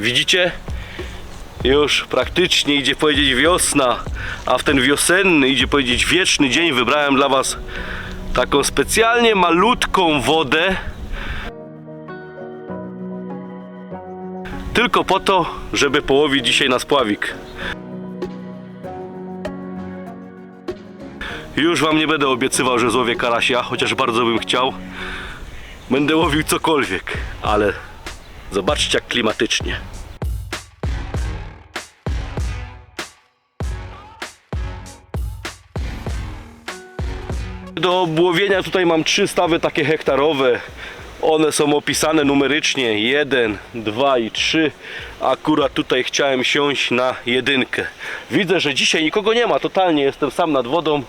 Widzicie? Już praktycznie idzie powiedzieć wiosna, a w ten wiosenny, idzie powiedzieć wieczny dzień wybrałem dla Was taką specjalnie malutką wodę. Tylko po to, żeby połowić dzisiaj na spławik. Już Wam nie będę obiecywał, że złowię karasia, chociaż bardzo bym chciał. Będę łowił cokolwiek, ale zobaczcie jak klimatycznie. Do łowienia tutaj mam trzy stawy takie hektarowe. One są opisane numerycznie 1, 2 i 3. Akurat tutaj chciałem siąść na jedynkę. Widzę, że dzisiaj nikogo nie ma, totalnie jestem sam nad wodą.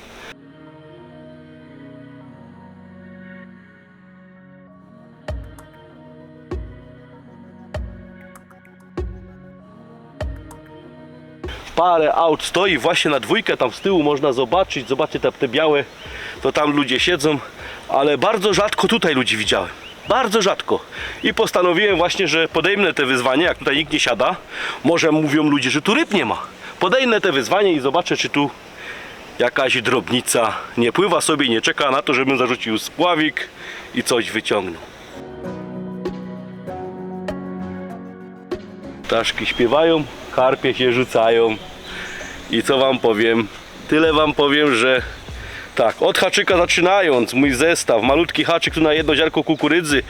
Parę aut stoi właśnie na dwójkę, tam z tyłu można zobaczyć, zobaczcie te, te białe, to tam ludzie siedzą, ale bardzo rzadko tutaj ludzi widziałem. Bardzo rzadko. I postanowiłem właśnie, że podejmę te wyzwanie, jak tutaj nikt nie siada. Może mówią ludzie, że tu ryb nie ma. Podejmę te wyzwanie i zobaczę, czy tu jakaś drobnica nie pływa sobie, nie czeka na to, żebym zarzucił spławik i coś wyciągnął. Ptaszki śpiewają, karpie się rzucają. I co wam powiem? Tyle wam powiem, że tak, od haczyka zaczynając, mój zestaw, malutki haczyk tu na jedno ziarko kukurydzy,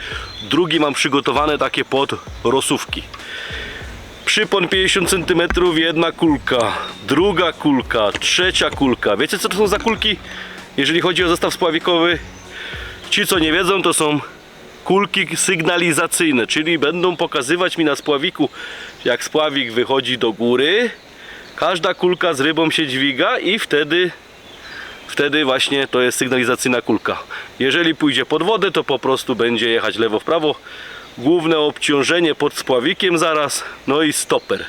drugi mam przygotowane takie pod rosówki. Przypon 50 cm, jedna kulka, druga kulka, trzecia kulka. Wiecie co to są za kulki? Jeżeli chodzi o zestaw spławikowy, ci co nie wiedzą to są kulki sygnalizacyjne, czyli będą pokazywać mi na spławiku, jak spławik wychodzi do góry. Każda kulka z rybą się dźwiga i wtedy, wtedy właśnie to jest sygnalizacyjna kulka. Jeżeli pójdzie pod wodę, to po prostu będzie jechać lewo w prawo. Główne obciążenie pod spławikiem zaraz, no i stoper.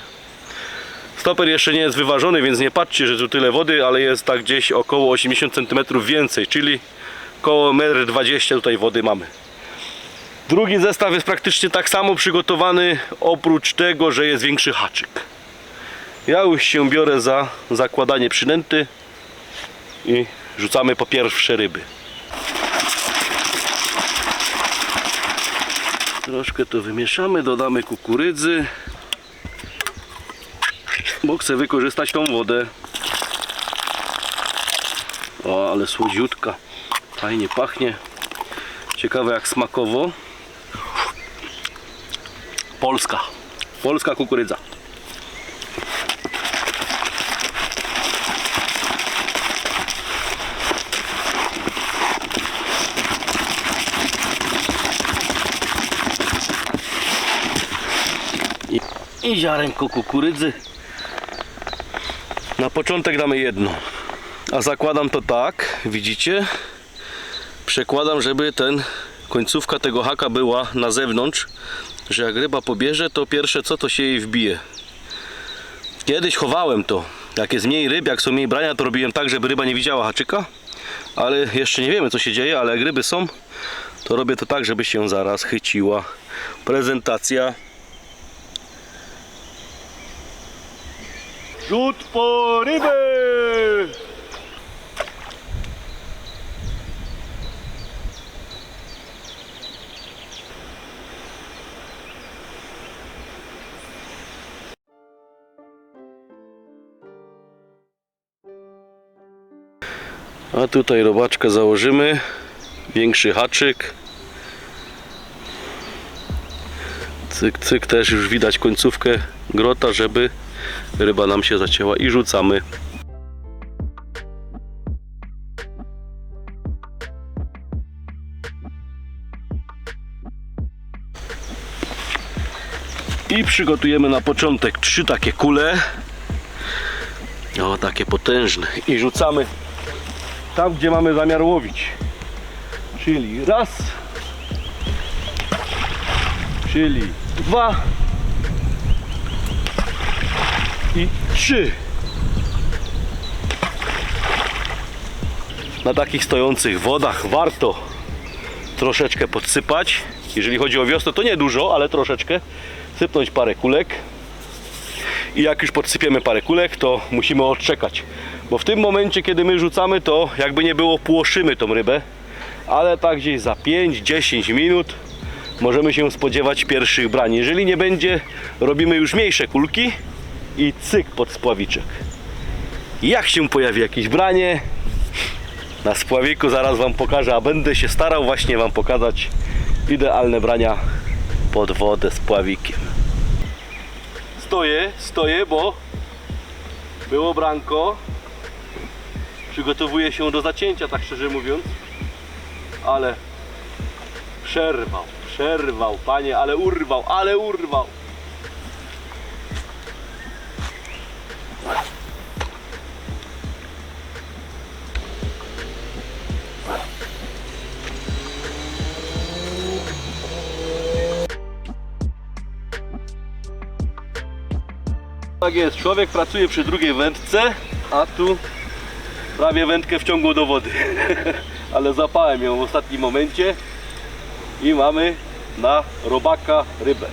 Stoper jeszcze nie jest wyważony, więc nie patrzcie, że tu tyle wody, ale jest tak gdzieś około 80 cm więcej, czyli około 1,20 m tutaj wody mamy. Drugi zestaw jest praktycznie tak samo przygotowany, oprócz tego, że jest większy haczyk. Ja już się biorę za zakładanie przynęty i rzucamy po pierwsze ryby. Troszkę to wymieszamy, dodamy kukurydzy, bo chcę wykorzystać tą wodę. O, ale słodziutka, fajnie pachnie. Ciekawe jak smakowo. Polska. Polska kukurydza. I, ziarenko kukurydzy. Na początek damy jedno. A zakładam to tak, widzicie? Przekładam, żeby ten końcówka tego haka była na zewnątrz, że jak ryba pobierze, to pierwsze co to się jej wbije. Kiedyś chowałem to. Jak jest mniej ryb, jak są mniej brania, to robiłem tak, żeby ryba nie widziała haczyka. Ale jeszcze nie wiemy co się dzieje, ale jak ryby są, to robię to tak, żeby się zaraz chyciła. Prezentacja. Rzut po rybę! A tutaj robaczkę założymy. Większy haczyk. Cyk, cyk, też już widać końcówkę grota, żeby ryba nam się zacięła i rzucamy. I przygotujemy na początek trzy takie kule. O, takie potężne. I rzucamy tam, gdzie mamy zamiar łowić. Czyli raz, czyli dwa i trzy. Na takich stojących wodach warto troszeczkę podsypać, Jeżeli chodzi o wiosnę, to nie dużo, ale troszeczkę. Sypnąć parę kulek. I jak już podsypiemy parę kulek, to musimy odczekać. Bo w tym momencie, kiedy my rzucamy, to jakby nie było, płoszymy tą rybę. Ale tak gdzieś za 5-10 minut możemy się spodziewać pierwszych brań. Jeżeli nie będzie, robimy już mniejsze kulki i cyk pod spławiczek. Jak się pojawi jakieś branie, na spławiku zaraz Wam pokażę, a będę się starał właśnie Wam pokazać idealne brania pod wodę z pławikiem. Stoję, stoję, bo było branko. Przygotowuję się do zacięcia, tak szczerze mówiąc. Ale przerwał, przerwał, panie, ale urwał, ale urwał. Tak jest, człowiek pracuje przy drugiej wędce, a tu prawie wędkę wciągnął do wody. Ale zapałem ją w ostatnim momencie i mamy na robaka rybę.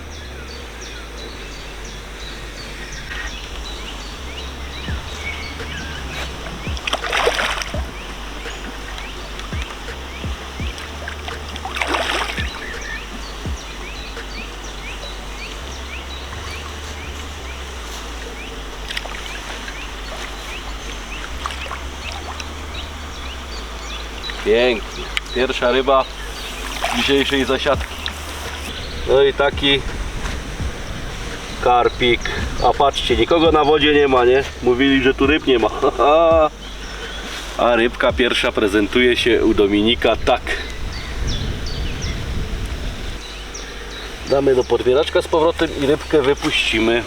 Pięknie. Pierwsza ryba dzisiejszej zasiadki. No i taki karpik. A patrzcie, nikogo na wodzie nie ma, nie? Mówili, że tu ryb nie ma. A rybka pierwsza prezentuje się u Dominika tak. Damy do podwieraczka z powrotem i rybkę wypuścimy.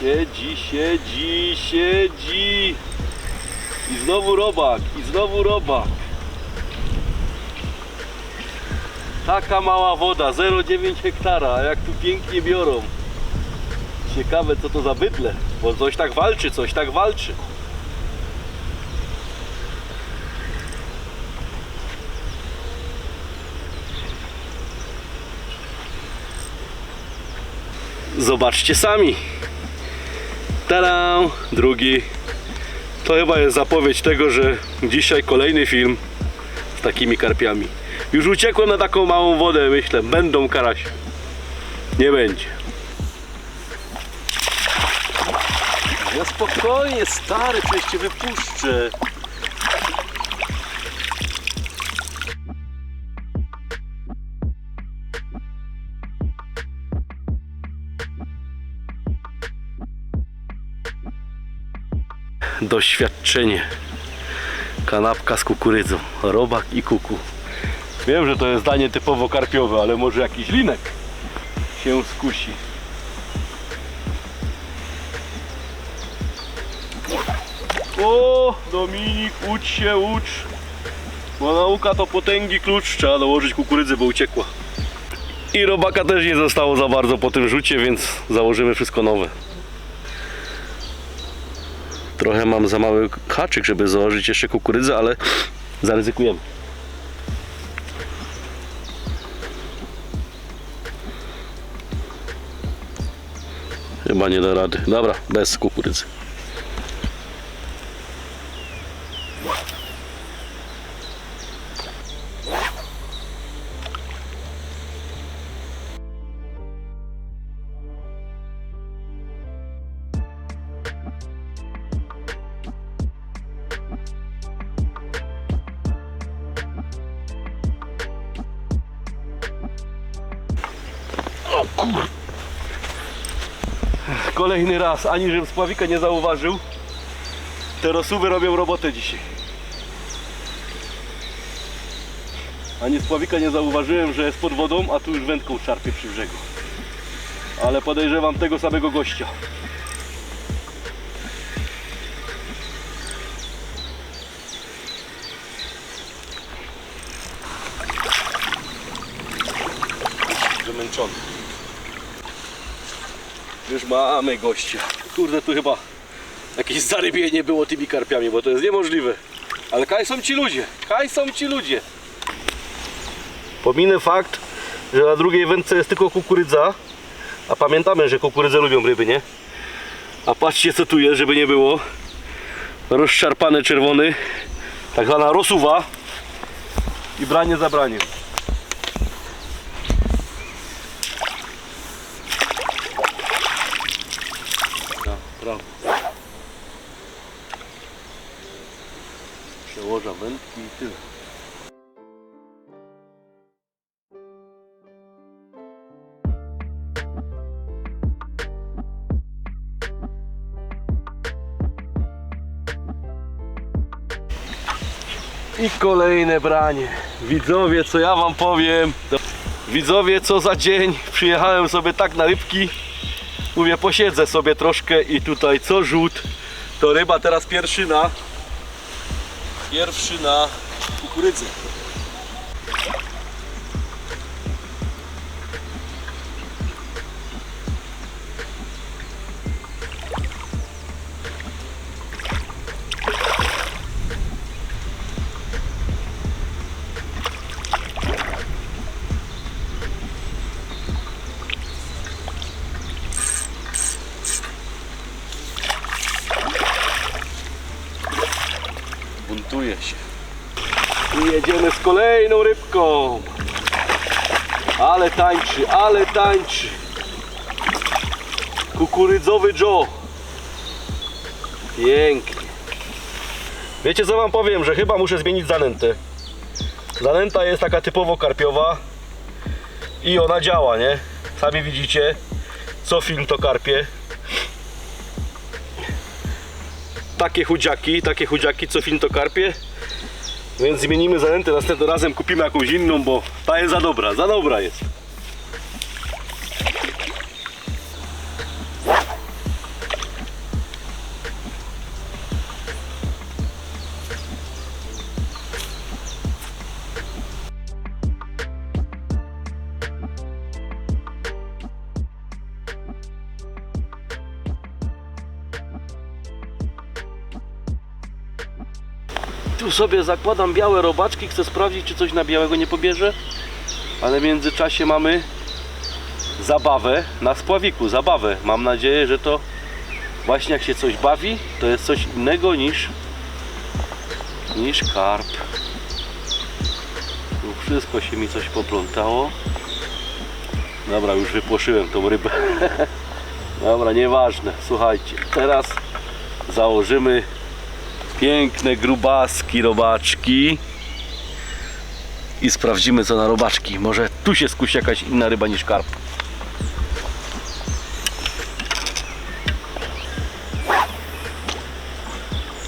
Siedzi, siedzi, siedzi. I znowu robak, i znowu robak. Taka mała woda, 0,9 hektara, a jak tu pięknie biorą. Ciekawe co to za bydle, bo coś tak walczy, coś tak walczy. Zobaczcie sami. Tada! Drugi. To chyba jest zapowiedź tego, że dzisiaj kolejny film z takimi karpiami. Już uciekłem na taką małą wodę, myślę, będą karasie. Nie będzie. Ja spokojnie, stary, przecież cię wypuszczę. Doświadczenie. Kanapka z kukurydzą, robak i kuku. Wiem, że to jest danie typowo karpiowe, ale może jakiś linek się skusi. O, Dominik, ucz się, ucz. Bo nauka to potęgi klucz. Trzeba dołożyć kukurydzy, bo uciekła. I robaka też nie zostało za bardzo po tym rzucie, więc założymy wszystko nowe. Trochę mam za mały haczyk, żeby założyć jeszcze kukurydzę, ale zaryzykujemy. Chyba nie da rady. Dobra, bez kukurydzy. Kolejny raz, ani żebym spławika nie zauważył. Te rosuwy robią robotę dzisiaj. Ani spławika nie zauważyłem, że jest pod wodą, a tu już wędką szarpie przy brzegu. Ale podejrzewam tego samego gościa. Już mamy gościa. Kurde, tu chyba jakieś zarybienie było tymi karpiami, bo to jest niemożliwe. Ale kaj są ci ludzie, kaj są ci ludzie. Pominę fakt, że na drugiej wędce jest tylko kukurydza, a pamiętamy, że kukurydzę lubią ryby, nie? A patrzcie co tu jest, żeby nie było. Rozszarpany czerwony, tak zwana rosuwa i branie za braniem. Ja, prawo. Przełoża wędki i tyle. I kolejne branie. Widzowie, co ja wam powiem. Widzowie, co za dzień. Przyjechałem sobie tak na rybki. Mówię, posiedzę sobie troszkę i tutaj co rzut, to ryba teraz pierwszy na pierwszy na kukurydzy. Kukurydzowy Joe. Pięknie. Wiecie co wam powiem, że chyba muszę zmienić zanętę. Zanęta jest taka typowo karpiowa i ona działa, nie? Sami widzicie, co film to karpie. takie chudziaki, takie chudziaki, co film to karpie. Więc zmienimy zanętę, następnym razem kupimy jakąś inną, bo ta jest za dobra, za dobra jest. Tu sobie zakładam białe robaczki, chcę sprawdzić, czy coś na białego nie pobierze. Ale w międzyczasie mamy zabawę na spławiku, zabawę. Mam nadzieję, że to właśnie jak się coś bawi, to jest coś innego niż niż karp. Tu wszystko się mi coś poplątało. Dobra, już wypłoszyłem tą rybę. Dobra, nieważne. Słuchajcie, teraz założymy piękne grubaski robaczki i sprawdzimy co na robaczki. Może tu się skusi jakaś inna ryba niż karp.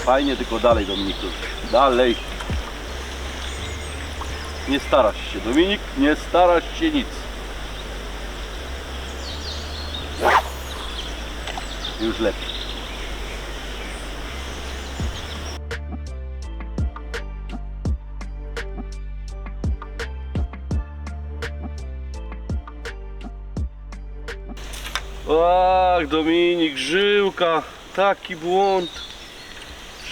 Fajnie, tylko dalej Dominiku. Dalej. Nie starasz się Dominik, nie starasz się nic. Już lepiej. Ach, Dominik, żyłka, taki błąd.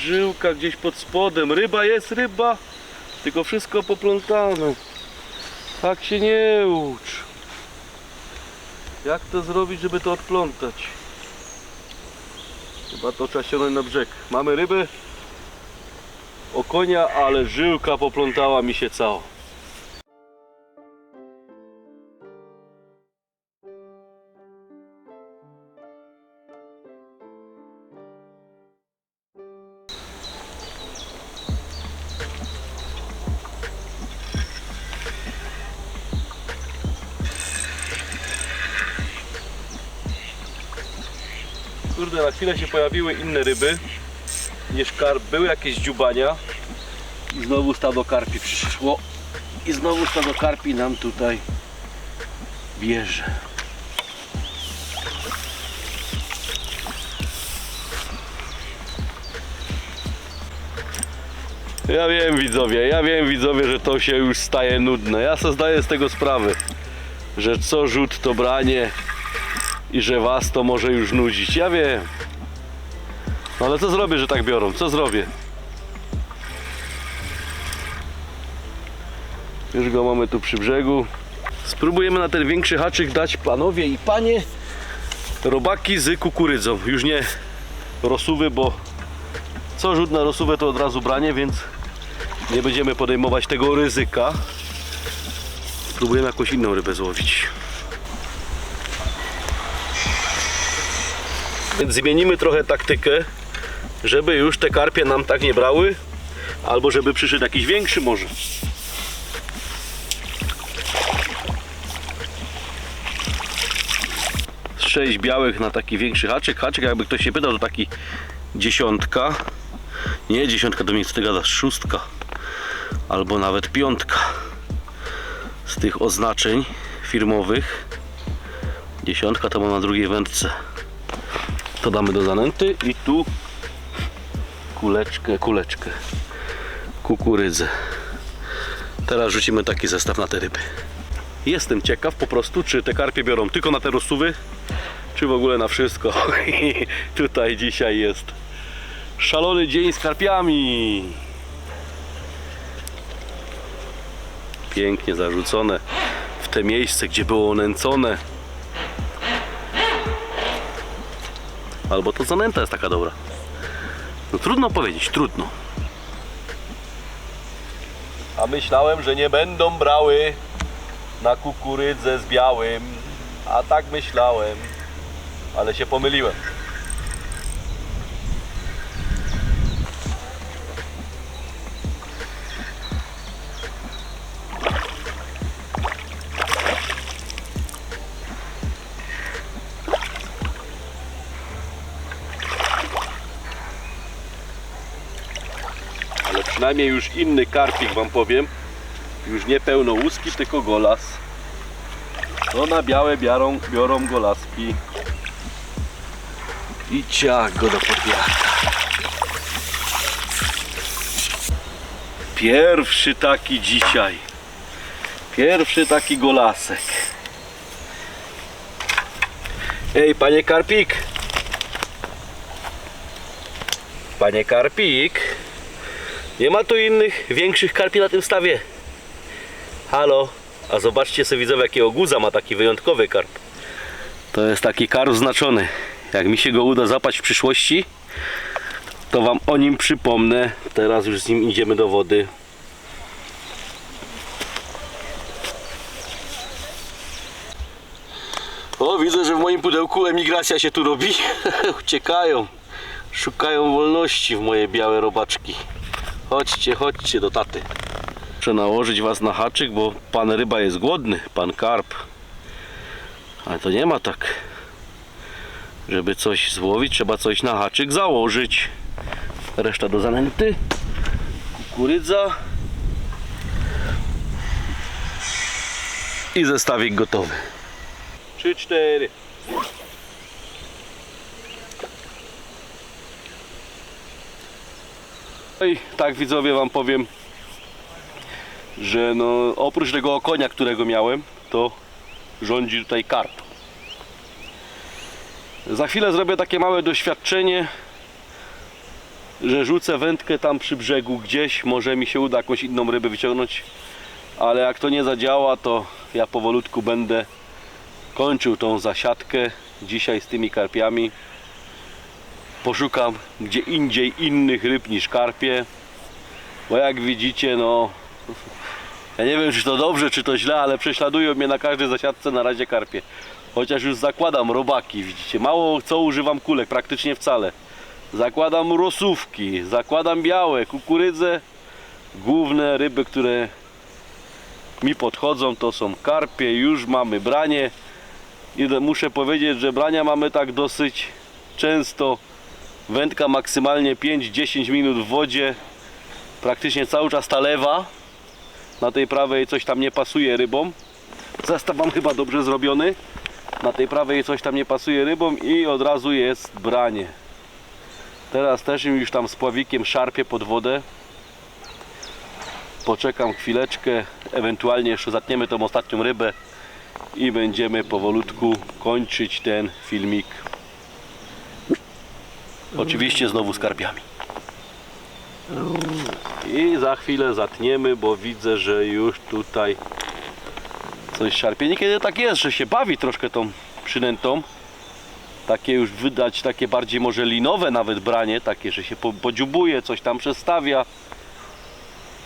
Żyłka gdzieś pod spodem. Ryba jest ryba, tylko wszystko poplątane. Tak się nie ucz. Jak to zrobić, żeby to odplątać? Chyba to trzeba ściągnąć na brzeg. Mamy rybę o konia, ale żyłka poplątała mi się cała. Chwilę się pojawiły inne ryby niż karp. Były jakieś dziubania i znowu stado karpi przyszło i znowu stado karpi nam tutaj bierze. Ja wiem widzowie, ja wiem widzowie, że to się już staje nudne. Ja sobie zdaję z tego sprawę, że co rzut to branie i że was to może już nudzić. Ja wiem. No ale co zrobię, że tak biorą? Co zrobię? Już go mamy tu przy brzegu. Spróbujemy na ten większy haczyk dać panowie i panie robaki z kukurydzą. Już nie rosuwy, bo co rzut na rosuwę to od razu branie, więc nie będziemy podejmować tego ryzyka. Spróbujemy jakąś inną rybę złowić. Więc zmienimy trochę taktykę, żeby już te karpie nam tak nie brały, albo żeby przyszedł jakiś większy może. Sześć białych na taki większy haczyk. Haczyk, jakby ktoś się pytał, to taki dziesiątka. Nie, dziesiątka to mnie z tego szóstka. Albo nawet piątka. Z tych oznaczeń firmowych. Dziesiątka to mam na drugiej wędce. To damy do zanęty i tu kuleczkę, kuleczkę. Kukurydzę. Teraz rzucimy taki zestaw na te ryby. Jestem ciekaw po prostu, czy te karpie biorą tylko na te rozsuwy, czy w ogóle na wszystko. Tutaj dzisiaj jest szalony dzień z karpiami. Pięknie zarzucone w te miejsce, gdzie było nęcone. Albo to zanęta jest taka dobra. No trudno powiedzieć, trudno. A myślałem, że nie będą brały na kukurydzę z białym. A tak myślałem. Ale się pomyliłem. Przynajmniej już inny karpik wam powiem. Już nie pełno łuski, tylko golas. To na białe biorą, biorą golaski. I ciach go do podwiata. Pierwszy taki dzisiaj. Pierwszy taki golasek. Ej, panie Karpik. Panie Karpik. Nie ma tu innych większych karpi na tym stawie. Halo. A zobaczcie sobie widzowie jakiego guza ma taki wyjątkowy karp. To jest taki karp znaczony. Jak mi się go uda zapać w przyszłości, to wam o nim przypomnę. Teraz już z nim idziemy do wody. O, widzę, że w moim pudełku emigracja się tu robi. Uciekają. Szukają wolności w moje białe robaczki. Chodźcie, chodźcie do taty. Muszę nałożyć was na haczyk, bo pan ryba jest głodny, pan karp. Ale to nie ma tak. Żeby coś złowić, trzeba coś na haczyk założyć. Reszta do zanęty. Kukurydza. I zestawik gotowy. Trzy, cztery. No i tak widzowie wam powiem, że no oprócz tego okonia, którego miałem, to rządzi tutaj karp. Za chwilę zrobię takie małe doświadczenie, że rzucę wędkę tam przy brzegu gdzieś, może mi się uda jakąś inną rybę wyciągnąć, ale jak to nie zadziała, to ja powolutku będę kończył tą zasiadkę dzisiaj z tymi karpiami. Poszukam gdzie indziej innych ryb niż karpie, bo jak widzicie, no ja nie wiem, czy to dobrze, czy to źle, ale prześladują mnie na każdej zasiadce na razie karpie. Chociaż już zakładam robaki, widzicie. Mało co używam kulek, praktycznie wcale. Zakładam rosówki, zakładam białe, kukurydzę. Główne ryby, które mi podchodzą, to są karpie. Już mamy branie. I muszę powiedzieć, że brania mamy tak dosyć często. Wędka maksymalnie 5-10 minut w wodzie. Praktycznie cały czas ta lewa. Na tej prawej coś tam nie pasuje rybom. Zestaw mam chyba dobrze zrobiony. Na tej prawej coś tam nie pasuje rybom i od razu jest branie. Teraz też już tam z pławikiem szarpie pod wodę. Poczekam chwileczkę, ewentualnie jeszcze zatniemy tą ostatnią rybę i będziemy powolutku kończyć ten filmik. Oczywiście znowu z karpiami. I za chwilę zatniemy, bo widzę, że już tutaj coś szarpie. Niekiedy tak jest, że się bawi troszkę tą przynętą. Takie już wydać, takie bardziej może linowe nawet branie, takie, że się po- podziubuje, coś tam przestawia.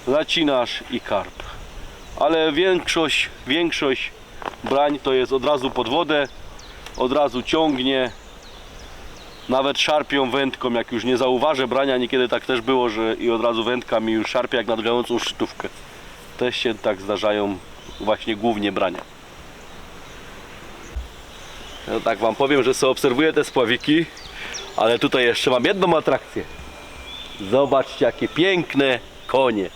Zacinasz i karp. Ale większość, większość brań to jest od razu pod wodę, od razu ciągnie. Nawet szarpią wędką, jak już nie zauważę brania, niekiedy tak też było, że i od razu wędka mi już szarpie jak nadgającą szczytówkę. Też się tak zdarzają właśnie głównie brania. No tak wam powiem, że sobie obserwuję te spławiki, ale tutaj jeszcze mam jedną atrakcję. Zobaczcie jakie piękne konie.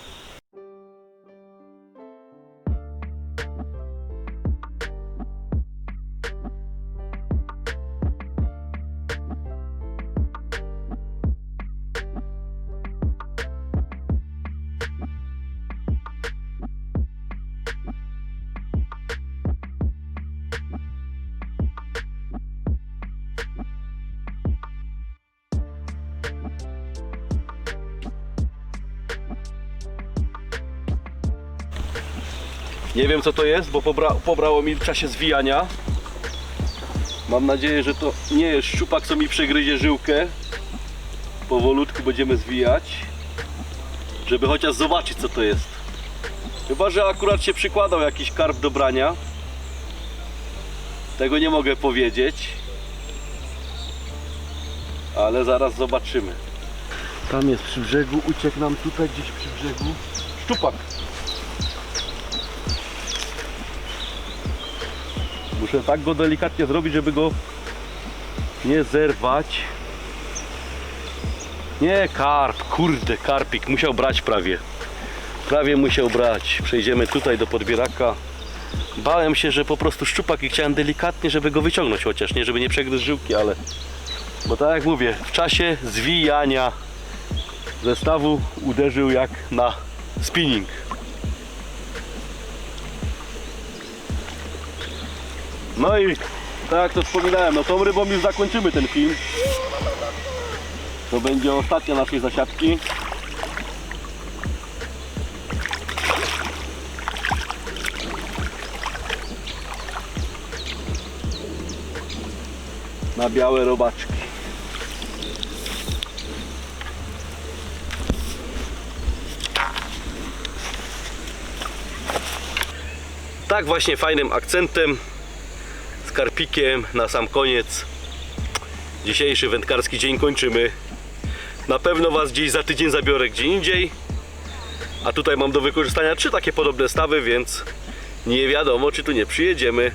Nie wiem co to jest, bo pobra pobrało mi w czasie zwijania. Mam nadzieję, że to nie jest szczupak, co mi przegryzie żyłkę. Powolutku będziemy zwijać, żeby chociaż zobaczyć co to jest. Chyba, że akurat się przykładał jakiś karp do brania. Tego nie mogę powiedzieć. Ale zaraz zobaczymy. Tam jest przy brzegu, uciekł nam tutaj gdzieś przy brzegu. Szczupak. Muszę tak go delikatnie zrobić, żeby go nie zerwać. Nie, karp, kurde, karpik, musiał brać prawie. Prawie musiał brać. Przejdziemy tutaj do podbieraka. Bałem się, że po prostu szczupak i chciałem delikatnie, żeby go wyciągnąć chociaż, nie żeby nie przegryzł żyłki, ale... Bo tak jak mówię, w czasie zwijania zestawu uderzył jak na spinning. No i tak to wspominałem, no tą rybą już zakończymy ten film. To będzie ostatnia naszej zasiadki. Na białe robaczki. Tak właśnie fajnym akcentem karpikiem na sam koniec. Dzisiejszy wędkarski dzień kończymy. Na pewno Was gdzieś za tydzień zabiorę gdzie indziej. A tutaj mam do wykorzystania trzy takie podobne stawy, więc nie wiadomo czy tu nie przyjedziemy.